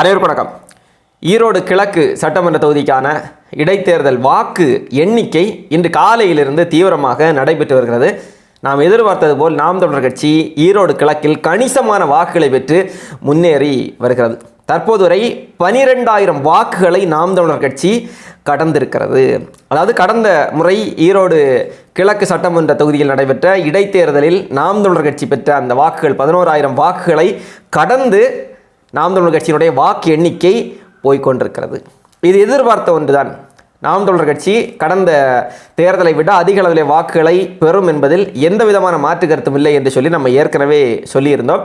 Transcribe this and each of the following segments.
அனைவருக்கும் வணக்கம். ஈரோடு கிழக்கு சட்டமன்ற தொகுதிக்கான இடைத்தேர்தல் வாக்கு எண்ணிக்கை இன்று காலையிலிருந்து தீவிரமாக நடைபெற்று வருகிறது. நாம் எதிர்பார்த்தது போல் நாம் தொடர் கட்சி ஈரோடு கிழக்கில் கணிசமான வாக்குகளை பெற்று முன்னேறி வருகிறது. தற்போது வரை பனிரெண்டாயிரம் வாக்குகளை நாம் தமிழர் கட்சி கடந்திருக்கிறது. அதாவது கடந்த முறை ஈரோடு கிழக்கு சட்டமன்ற தொகுதியில் நடைபெற்ற இடைத்தேர்தலில் நாம் தமிழர் கட்சி பெற்ற அந்த வாக்குகள் பதினோராயிரம் வாக்குகளை கடந்து நாம் தமிழர் கட்சியினுடைய வாக்கு எண்ணிக்கை போய்க்கொண்டிருக்கிறது. இது எதிர்பார்த்த ஒன்றுதான். நாம் தமிழர் கட்சி கடந்த தேர்தலை விட அதிக அளவிலே வாக்குகளை பெறும் என்பதில் எந்த விதமான மாற்று கருத்தும் இல்லை என்று சொல்லி நம்ம ஏற்கனவே சொல்லியிருந்தோம்.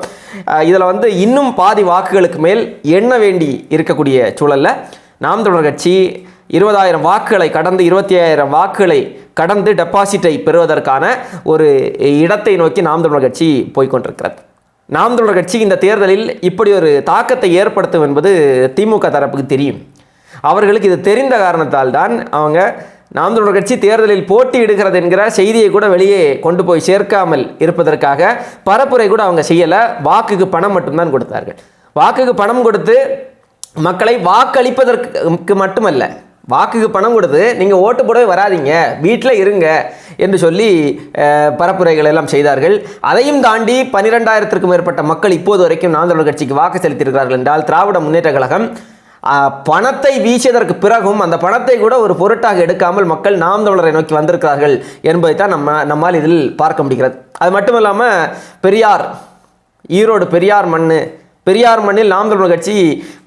இதில் வந்து இன்னும் பாதி வாக்குகளுக்கு மேல் எண்ண வேண்டி இருக்கக்கூடிய சூழலில் நாம் தமிழர் கட்சி இருபதாயிரம் வாக்குகளை கடந்து இருபத்தி ஆயிரம் வாக்குகளை கடந்து டெபாசிட்டை பெறுவதற்கான ஒரு இடத்தை நோக்கி நாம் தமிழர் கட்சி போய்க்கொண்டிருக்கிறது. நாம் தமிழர் கட்சி இந்த தேர்தலில் இப்படி ஒரு தாக்கத்தை ஏற்படுத்தும் என்பது திமுக தரப்புக்கு தெரியும். அவர்களுக்கு இது தெரிந்த காரணத்தால் தான் அவங்க நாம் தமிழர் கட்சி தேர்தலில் போட்டியிடுகிறது என்கிற செய்தியை கூட வெளியே கொண்டு போய் சேர்க்காமல் இருப்பதற்காக பரப்புரை கூட அவங்க செய்யலை. வாக்குக்கு பணம் மட்டும்தான் கொடுத்தார்கள். வாக்குக்கு பணம் கொடுத்து மக்களை வாக்களிப்பதற்கு மட்டுமல்ல. வாக்குக்கு பணம் கொடுத்து நீங்கள் ஓட்டு போடவே வராதீங்க. வீட்டில் இருங்க. என்று சொல்லி பரப்புரைகள் எல்லாம் செய்தார்கள். அதையும் தாண்டி பன்னிரெண்டாயிரத்திற்கும் மேற்பட்ட மக்கள் இப்போது வரைக்கும் நாம் தமிழர் கட்சிக்கு வாக்கு செலுத்தியிருக்கிறார்கள் என்றால் திராவிட முன்னேற்ற கழகம் பணத்தை வீசியதற்கு பிறகும் அந்த பணத்தை கூட ஒரு பொருட்டாக எடுக்காமல் மக்கள் நாம் தமிழரை நோக்கி வந்திருக்கிறார்கள் என்பதை தான் நம்ம நம்மால் இதில் பார்க்க முடிகிறது. அது மட்டும் இல்லாமல் பெரியார் ஈரோடு பெரியார் மண் பெரியார் மண்ணில் நாம் தமிழர் கட்சி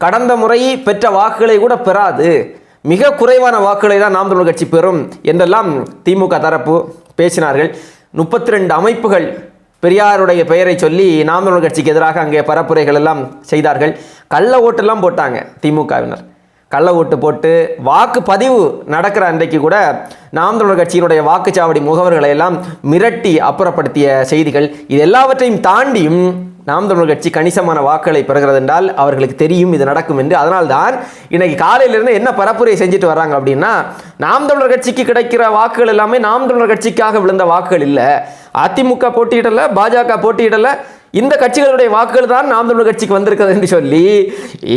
கடந்த முறை பெற்ற வாக்குகளை கூட பெறாது. மிக குறைவான வாக்குகளை தான் நாம் தமிழ் கட்சி பெறும் என்றெல்லாம் திமுக தரப்பு பேசினார்கள். முப்பத்தி ரெண்டு அமைப்புகள் பெரியாருடைய பெயரை சொல்லி நாம் தமிழ் கட்சிக்கு எதிராக அங்கே பரப்புரைகள் எல்லாம் செய்தார்கள். கள்ள ஓட்டெல்லாம் போட்டாங்க திமுகவினர். கள்ள ஓட்டு போட்டு வாக்கு பதிவு நடக்கிற அன்றைக்கு கூட நாம் தமிழர் கட்சியினுடைய வாக்குச்சாவடி முகவர்களை எல்லாம் மிரட்டி அப்புறப்படுத்திய செய்திகள். இது எல்லாவற்றையும் தாண்டியும் நாம் தமிழர் கட்சி கணிசமான வாக்குகளை பெறுகிறது என்றால் அவர்களுக்கு தெரியும் இது நடக்கும் என்று. அதனால்தான் இன்னைக்கு காலையிலிருந்து என்ன பரப்புரை செஞ்சுட்டு வராங்க அப்படின்னா நாம் தமிழர் கட்சிக்கு கிடைக்கிற வாக்குகள் எல்லாமே நாம் தமிழர் கட்சிக்காக விழுந்த வாக்குகள் இல்லை. அதிமுக போட்டியிடல பாஜக போட்டியிடலை இந்த கட்சிகளுடைய வாக்குகள் தான் நாம் தமிழர் கட்சிக்கு வந்திருக்கிறது என்று சொல்லி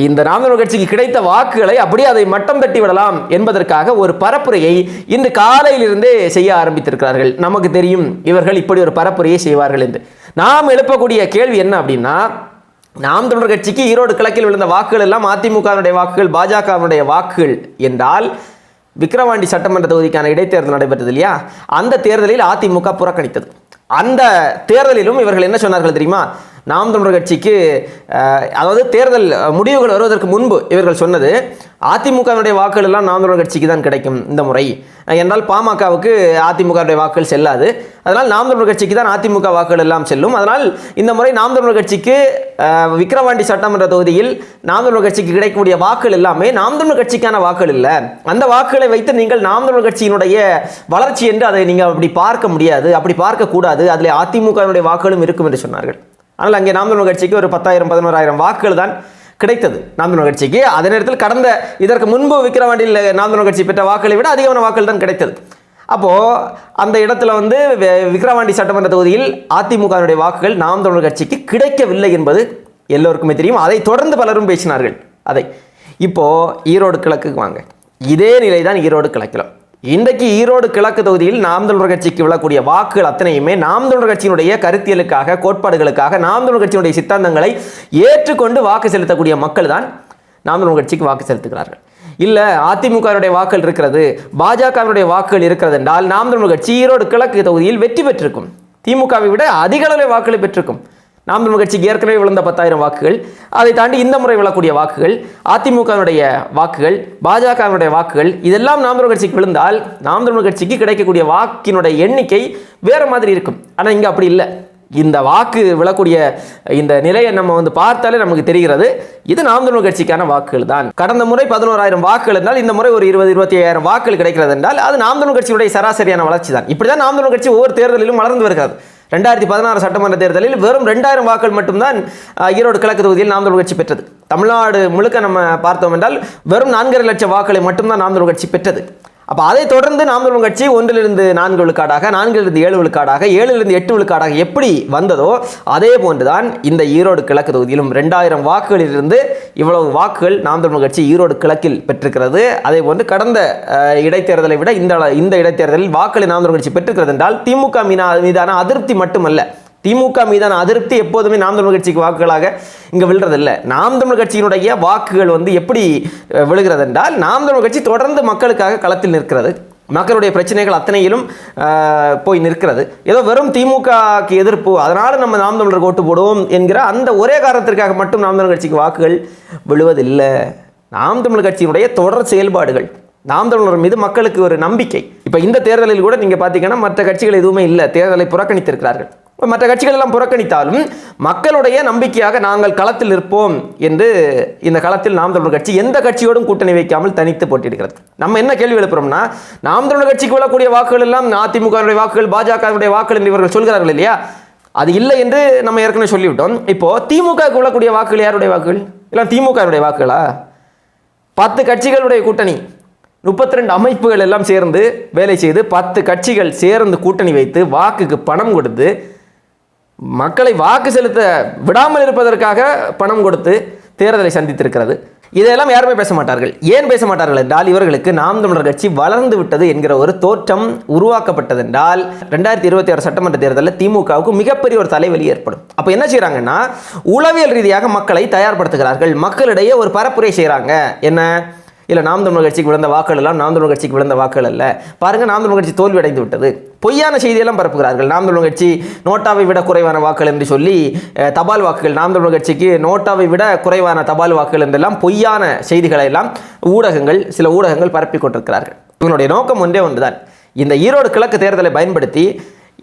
இந்த நாம் தமிழர் கட்சிக்கு கிடைத்த வாக்குகளை அப்படியே அதை மட்டம் தட்டி விடலாம் என்பதற்காக ஒரு பரப்புரையை இன்று காலையிலிருந்தே செய்ய ஆரம்பித்திருக்கிறார்கள். நமக்கு தெரியும் இவர்கள் இப்படி ஒரு பரப்புரையை செய்வார்கள் என்று. நாம் எழுப்பக்கூடிய கேள்வி என்ன அப்படின்னா நாம் தமிழர் கட்சிக்கு ஈரோடு கிழக்கில் விழுந்த வாக்குகள் எல்லாம் அதிமுகவினுடைய வாக்குகள் பாஜகவினுடைய வாக்குகள் என்றால் விக்கிரவாண்டி சட்டமன்ற தொகுதிக்கான இடைத்தேர்தல் நடைபெற்றது இல்லையா? அந்த தேர்தலில் அதிமுக புறக்கணித்தது. அந்த தேர்தலிலும் இவர்கள் என்ன சொன்னார்கள் தெரியுமா? நாம் தமிழர் கட்சிக்கு அதாவது தேர்தல் முடிவுகள் வருவதற்கு முன்பு இவர்கள் சொன்னது அதிமுகவினுடைய வாக்குகள் எல்லாம் நாம் தமிழர் கட்சிக்கு தான் கிடைக்கும் இந்த முறை. என்றால் பாமகவுக்கு அதிமுகவுடைய வாக்குகள் செல்லாது. அதனால் நாம் தமிழர் கட்சிக்கு தான் அதிமுக வாக்குகள் எல்லாம் செல்லும். அதனால் இந்த முறை நாம் தமிழர் கட்சிக்கு விக்கிரவாண்டி சட்டமன்ற தொகுதியில் நாம் தமிழர் கட்சிக்கு கிடைக்கக்கூடிய வாக்குகள் எல்லாமே நாம் தமிழர் கட்சிக்கான வாக்குகள் இல்லை. அந்த வாக்குகளை வைத்து நீங்கள் நாம் தமிழர் கட்சியினுடைய வளர்ச்சி என்று அதை நீங்கள் அப்படி பார்க்க முடியாது. அப்படி பார்க்கக்கூடாது. அதில் அதிமுகவினுடைய வாக்குகளும் இருக்கும் என்று சொன்னார்கள். ஆனால் அங்கே நாம் தமிழ் கட்சிக்கு ஒரு பத்தாயிரம் பதினோராயிரம் வாக்குகள் தான் கிடைத்தது. நாம் தமிழ் கட்சிக்கு அதே நேரத்தில் கடந்த இதற்கு முன்பு விக்கிரவாண்டியில் நாம் தமிழ் கட்சி பெற்ற வாக்குகளை விட அதிகமான வாக்குகள் தான் கிடைத்தது. அப்போது அந்த இடத்துல வந்து விக்கிரவாண்டி சட்டமன்ற தொகுதியில் அதிமுகவினுடைய வாக்குகள் நாம் தமிழர் கட்சிக்கு கிடைக்கவில்லை என்பது எல்லோருக்குமே தெரியும். அதை தொடர்ந்து பலரும் பேசினார்கள். அதை. இப்போ ஈரோடு கிழக்குக்கு வாங்க. இதே நிலை தான் ஈரோடு கிழக்கிலும். இன்றைக்கு ஈரோடு கிழக்கு தொகுதியில் நாம் தமிழர் கட்சிக்கு விழக்கூடிய வாக்குகள் அத்தனையுமே நாம் தமிழர் கட்சியினுடைய கருத்தியலுக்காக கோட்பாடுகளுக்காக நாம் தமிழர் கட்சியினுடைய சித்தாந்தங்களை ஏற்றுக்கொண்டு வாக்கு செலுத்தக்கூடிய மக்கள் தான் நாம் தமிழர் கட்சிக்கு வாக்கு செலுத்துகிறார்கள். இல்லை அதிமுகவினுடைய வாக்குகள் இருக்கிறது பாஜகவினுடைய வாக்குகள் இருக்கிறது என்றால் நாம் தமிழர் கட்சி ஈரோடு கிழக்கு தொகுதியில் வெற்றி பெற்றிருக்கும். திமுகவை விட அதிக அளவில் வாக்குகளை பெற்றிருக்கும். நாம் தமிழ் கட்சிக்கு ஏற்கனவே விழுந்த பத்தாயிரம் வாக்குகள் அதை தாண்டி இந்த முறை விழக்கூடிய வாக்குகள் அதிமுகவினுடைய வாக்குகள் பாஜகவினுடைய வாக்குகள் இதெல்லாம் நாம் தமிழ் கட்சிக்கு விழுந்தால் நாம் தமிழ் கட்சிக்கு கிடைக்கக்கூடிய வாக்கினுடைய எண்ணிக்கை வேறு மாதிரி இருக்கும். ஆனால் இங்கே அப்படி இல்லை. இந்த வாக்கு விழக்கூடிய இந்த நிலையை நம்ம வந்து பார்த்தாலே நமக்கு தெரிகிறது இது நாம் தமிழ் கட்சிக்கான வாக்குகள் தான். கடந்த முறை பதினோராயிரம் வாக்குகள் இருந்தால் இந்த முறை ஒரு இருபது இருபத்தி ஐயாயிரம் வாக்குகள் கிடைக்கிறது என்றால் அது நாம் தமிழ் கட்சியுடைய சராசரியான வளர்ச்சி தான். இப்படி தான் நாம் தமிழ் கட்சி ஒவ்வொரு தேர்தலிலும் வளர்ந்து வருகிறது. ரெண்டாயிரத்தி பதினாறு சட்டமன்ற தேர்தலில் வெறும் ரெண்டாயிரம் வாக்கள் மட்டும்தான் ஈரோடு கிழக்கு தொகுதியில் நாம் கட்சி பெற்றது. தமிழ்நாடு முழுக்க நம்ம பார்த்தோம் என்றால் வெறும் நான்கரை லட்சம் வாக்களை மட்டும்தான் நாம் கட்சி பெற்றது. அப்போ அதை தொடர்ந்து நாம் தமிழ் கட்சி ஒன்றிலிருந்து நான்கு விழுக்காடாக நான்கிலிருந்து ஏழு விழுக்காடாக ஏழிலிருந்து எட்டு விழுக்காடாக எப்படி வந்ததோ அதே போன்றுதான் இந்த ஈரோடு கிழக்கு தொகுதியிலும் ரெண்டாயிரம் வாக்குகளிலிருந்து இவ்வளவு வாக்குகள் நாம் தமிழ் கட்சி ஈரோடு கிழக்கில் பெற்றிருக்கிறது. அதே போன்று கடந்த இடைத்தேர்தலை விட இந்த இந்த இடைத்தேர்தலில் வாக்குகளை நாம் தமிழ் கட்சி பெற்றிருக்கிறது என்றால் திமுக மீனா மீதான அதிருப்தி மட்டுமல்ல. திமுக மீதான அதிருப்தி எப்போதுமே நாம் தமிழ் கட்சிக்கு வாக்குகளாக இங்கே விழுறதில்லை. நாம் தமிழ் கட்சியினுடைய வாக்குகள் வந்து எப்படி விழுகிறது என்றால் நாம் தமிழ் கட்சி தொடர்ந்து மக்களுக்காக களத்தில் நிற்கிறது. மக்களுடைய பிரச்சனைகள் அத்தனையிலும் போய் நிற்கிறது. ஏதோ வெறும் திமுகக்கு எதிர்ப்பு அதனால் நம்ம நாம் தமிழர் ஓட்டு போடுவோம் என்கிற அந்த ஒரே காரணத்திற்காக மட்டும் நாம் தமிழ் கட்சிக்கு வாக்குகள் விழுவதில்லை. நாம் தமிழ் கட்சியினுடைய தொடர் செயல்பாடுகள் நாம் தமிழர் மீது மக்களுக்கு ஒரு நம்பிக்கை. இப்போ இந்த தேர்தலில் கூட நீங்கள் பார்த்தீங்கன்னா மற்ற கட்சிகள் எதுவுமே இல்லை. தேர்தலை புறக்கணித்திருக்கிறார்கள். மற்ற கட்சிகள் எல்லாம் புறக்கணித்தாலும் மக்களுடைய நம்பிக்கையாக நாங்கள் களத்தில் இருப்போம் என்று இந்த களத்தில் நாம் தமிழர் கட்சி எந்த கட்சியோடும் கூட்டணி வைக்காமல் தனித்து போட்டியிடுகிறது. நம்ம என்ன கேள்வி எழுப்புறோம்னா நாம் தமிழர் கட்சிக்கு விழக்கூடிய வாக்குகள் எல்லாம் அதிமுகவுடைய வாக்குகள் பாஜகவுடைய வாக்குகள் என்று இவர்கள் சொல்கிறார்கள் இல்லையா? அது இல்லை என்று நம்ம ஏற்கனவே சொல்லிவிட்டோம். இப்போ திமுக க்கு விழக்கூடிய வாக்குகள் யாருடைய வாக்குகள்? இல்லை திமுகவுடைய வாக்குகளா? பத்து கட்சிகளுடைய கூட்டணி முப்பத்தி ரெண்டு அமைப்புகள் எல்லாம் சேர்ந்து வேலை செய்து பத்து கட்சிகள் சேர்ந்து கூட்டணி வைத்து வாக்குக்கு பணம் கொடுத்து மக்களை வாக்கு செலுத்த விடாமல் இருப்பதற்காக பணம் கொடுத்து தேர்தலை சந்தித்திருக்கிறது. இதையெல்லாம் யாருமே பேச மாட்டார்கள். ஏன் பேச மாட்டார்கள் என்றால் இவர்களுக்கு நாம் தமிழர் கட்சி வளர்ந்து விட்டது என்கிற ஒரு தோற்றம் உருவாக்கப்பட்டதென்றால் ரெண்டாயிரத்தி இருபத்தி ஆறு சட்டமன்ற தேர்தலில் திமுகவுக்கு மிகப்பெரிய ஒரு தலைவலி ஏற்படும். அப்போ என்ன செய்கிறாங்கன்னா உளவியல் ரீதியாக மக்களை தயார்படுத்துகிறார்கள். மக்களிடையே ஒரு பரப்புரை செய்கிறாங்க என்ன? இல்லை நாம் தமிழர் கட்சிக்கு விழுந்த வாக்குகள் எல்லாம் நாம் தமிழர் கட்சிக்கு விழுந்த வாக்குகள் அல்ல. பாருங்கள் நாம் தமிழர் கட்சி தோல்வி அடைந்து விட்டது. பொய்யான செய்தியெல்லாம் பரப்புகிறார்கள். நாம் தமிழர் கட்சி நோட்டாவை விட குறைவான வாக்குகள் என்று சொல்லி தபால் வாக்குகள் நாம் தமிழர் கட்சிக்கு நோட்டாவை விட குறைவான தபால் வாக்குகள் என்றெல்லாம் பொய்யான செய்திகளை எல்லாம் ஊடகங்கள் சில ஊடகங்கள் பரப்பி கொண்டிருக்கிறார்கள். இவனுடைய நோக்கம் ஒன்றே ஒன்றுதான். இந்த ஈரோடு கிழக்கு தேர்தலை பயன்படுத்தி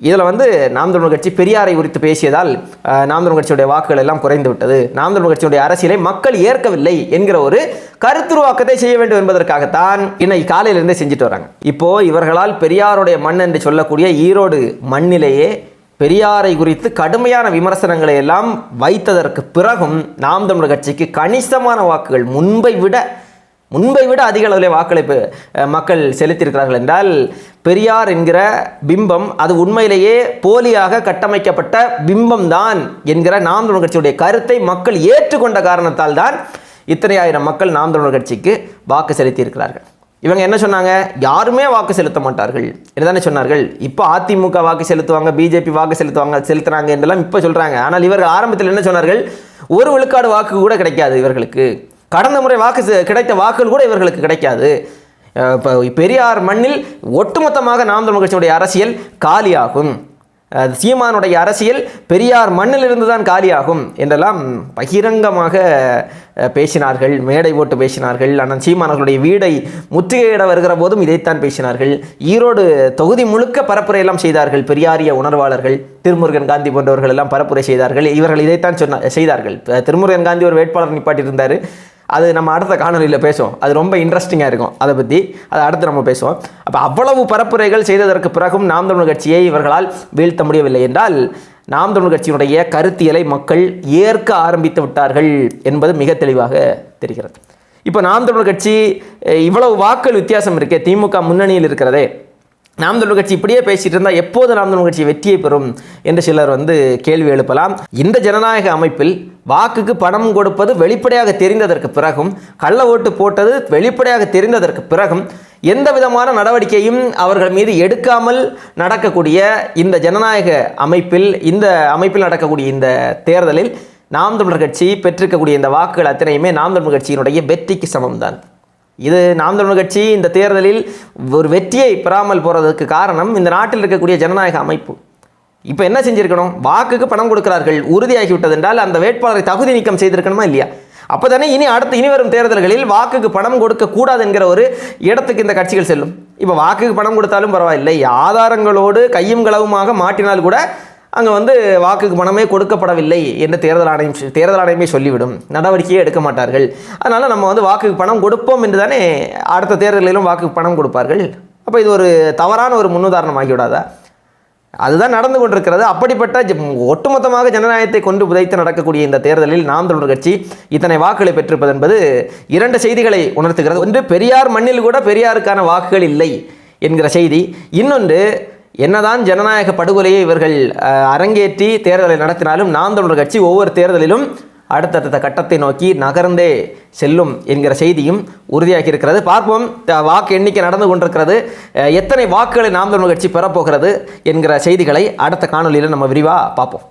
இதில் வந்து நாம் தமிழர் கட்சி பெரியாரை குறித்து பேசியதால் நாம் தமிழர் கட்சியுடைய வாக்குகள் எல்லாம் குறைந்து விட்டது. நாம் தமிழர் கட்சியுடைய அரசியலை மக்கள் ஏற்கவில்லை என்கிற ஒரு கருத்துருவாக்கத்தை செய்ய வேண்டும் என்பதற்காகத்தான் இன்னைக்கு காலையிலிருந்தே செஞ்சுட்டு வராங்க. இப்போ இவர்களால் பெரியாருடைய மண் என்று சொல்லக்கூடிய ஈரோடு மண்ணிலேயே பெரியாரை குறித்து கடுமையான விமர்சனங்களை எல்லாம் வைத்ததற்கு பிறகும் நாம் தமிழர் கட்சிக்கு கணிசமான வாக்குகள் முன்பை விட முன்பை விட அதிக அளவில் வாக்களிப்பு மக்கள் செலுத்தியிருக்கிறார்கள் என்றால் பெரியார் என்கிற பிம்பம் அது உண்மையிலேயே போலியாக கட்டமைக்கப்பட்ட பிம்பம் தான் என்கிற நாம் தமிழர் கட்சியுடைய கருத்தை மக்கள் ஏற்றுக்கொண்ட காரணத்தால் தான் இத்தனை ஆயிரம் மக்கள் நாம் தமிழர் கட்சிக்கு வாக்கு செலுத்தியிருக்கிறார்கள். இவங்க என்ன சொன்னாங்க? யாருமே வாக்கு செலுத்த மாட்டார்கள். இதுதானே சொன்னார்கள்? இப்போ அதிமுக வாக்கு செலுத்துவாங்க பிஜேபி வாக்கு செலுத்துவாங்க செலுத்துறாங்க என்றெல்லாம் இப்போ சொல்கிறாங்க ஆனால் இவர்கள் ஆரம்பத்தில் என்ன சொன்னார்கள்? ஒரு விழுக்காடு வாக்கு கூட கிடைக்காது இவர்களுக்கு. கடந்த முறை வாக்கு கிடைத்த வாக்குகள் கூட இவர்களுக்கு கிடைக்காது. இப்போ பெரியார் மண்ணில் ஒட்டுமொத்தமாக நாம் தமிழ் கட்சியுடைய அரசியல் காலியாகும். சீமானுடைய அரசியல் பெரியார் மண்ணிலிருந்து தான் காலியாகும் என்றெல்லாம் பகிரங்கமாக பேசினார்கள். மேடை போட்டு பேசினார்கள். ஆனால் சீமானவர்களுடைய வீடை முற்றுகையிட வருகிற போதும் இதைத்தான் பேசினார்கள். ஈரோடு தொகுதி முழுக்க பரப்புரை எல்லாம் செய்தார்கள். பெரியாரிய உணர்வாளர்கள் திருமுருகன் காந்தி போன்றவர்கள் எல்லாம் பரப்புரை செய்தார்கள். இவர்கள் இதைத்தான் சொன்ன செய்தார்கள். திருமுருகன் காந்தி ஒரு வேட்பாளர் நிப்பாட்டியிருந்தார். அது நம்ம அடுத்த காணொலியில் பேசுவோம். அது ரொம்ப இன்ட்ரெஸ்டிங்காக இருக்கும். அதை பற்றி அதை அடுத்து நம்ம பேசுவோம். அப்போ அவ்வளவு பரப்புரைகள் செய்ததற்கு பிறகும் நாம் தமிழ் கட்சியை இவர்களால் வீழ்த்த முடியவில்லை என்றால் நாம் தமிழ் கட்சியினுடைய கருத்தியலை மக்கள் ஏற்க ஆரம்பித்து விட்டார்கள் என்பது மிக தெளிவாக தெரிகிறது. இப்போ நாம் தமிழ் கட்சி இவ்வளவு வாக்கள் வித்தியாசம் இருக்கே திமுக முன்னணியில் இருக்கிறதே நாம் தமிழ் கட்சி இப்படியே பேசிட்டு இருந்தால் எப்போது நாம் தமிழ் கட்சி வெற்றியை பெறும் என்று சிலர் வந்து கேள்வி எழுப்பலாம். இந்த ஜனநாயக அமைப்பில் வாக்குக்கு பணம் கொடுப்பது வெளிப்படையாக தெரிந்ததற்கு பிறகும் கள்ள ஓட்டு போட்டது வெளிப்படையாக தெரிந்ததற்கு பிறகும் எந்த விதமான நடவடிக்கையும் அவர்கள் மீது எடுக்காமல் நடக்கக்கூடிய இந்த ஜனநாயக அமைப்பில் இந்த அமைப்பில் நடக்கக்கூடிய இந்த தேர்தலில் நாம் தமிழர் கட்சி பெற்றிருக்கக்கூடிய இந்த வாக்குகள் அத்தனையுமே நாம் தமிழர் கட்சியினுடைய வெற்றிக்கு சமம்தான். இது நாம் தமிழ் கட்சி இந்த தேர்தலில் ஒரு வெற்றியை பெறாமல் போகிறதுக்கு காரணம் இந்த நாட்டில் இருக்கக்கூடிய ஜனநாயக அமைப்பு. இப்போ என்ன செஞ்சிருக்கணும்? வாக்குக்கு பணம் கொடுக்கிறார்கள். உறுதியாகிவிட்டது என்றால் அந்த வேட்பாளரை தகுதி நீக்கம் செய்திருக்கணுமா இல்லையா? அப்போ தானே இனி அடுத்து இனி வரும் தேர்தல்களில் வாக்குக்கு பணம் கொடுக்க கூடாது என்கிற ஒரு இடத்துக்கு இந்த கட்சிகள் செல்லும். இப்போ வாக்குக்கு பணம் கொடுத்தாலும் பரவாயில்லை. ஆதாரங்களோடு கையும் களவுமாக மாட்டினால் கூட அங்கே வந்து வாக்குக்கு பணமே கொடுக்கப்படவில்லை என்று தேர்தல் ஆணையம் தேர்தல் ஆணையமே சொல்லிவிடும். நடவடிக்கையே எடுக்க மாட்டார்கள். அதனால் நம்ம வந்து வாக்குக்கு பணம் கொடுப்போம் என்று தானே அடுத்த தேர்தலிலும் வாக்குக்கு பணம் கொடுப்பார்கள். அப்போ இது ஒரு தவறான ஒரு முன்னுதாரணம் ஆகிவிடாதா அதுதான் நடந்து கொண்டிருக்கிறது. அப்படிப்பட்ட ஒட்டுமொத்தமாக ஜனநாயகத்தை கொண்டு புதைத்து நடக்கக்கூடிய இந்த தேர்தலில் நாம் தொடர் கட்சி இத்தனை வாக்குகளை பெற்றிருப்பது என்பது இரண்டு செய்திகளை உணர்த்துகிறது. ஒன்று பெரியார் மண்ணில் கூட பெரியாருக்கான வாக்குகள் இல்லை என்கிற செய்தி. இன்னொன்று என்னதான் ஜனநாயக படுகொலையை இவர்கள் அரங்கேற்றி தேர்தலை நடத்தினாலும் நாம் தமிழர் கட்சி ஒவ்வொரு தேர்தலிலும் அடுத்தடுத்த கட்டத்தை நோக்கி நகர்ந்தே செல்லும் என்கிற செய்தியும் உறுதியாகி இருக்கிறது பார்ப்போம் த- வாக்கு எண்ணிக்கை நடந்து கொண்டிருக்கிறது. எத்தனை வாக்குகளை நாம் தமிழர் கட்சி பெறப்போகிறது என்கிற செய்திகளை அடுத்த காணொலியில் நம்ம விரிவாக பார்ப்போம்.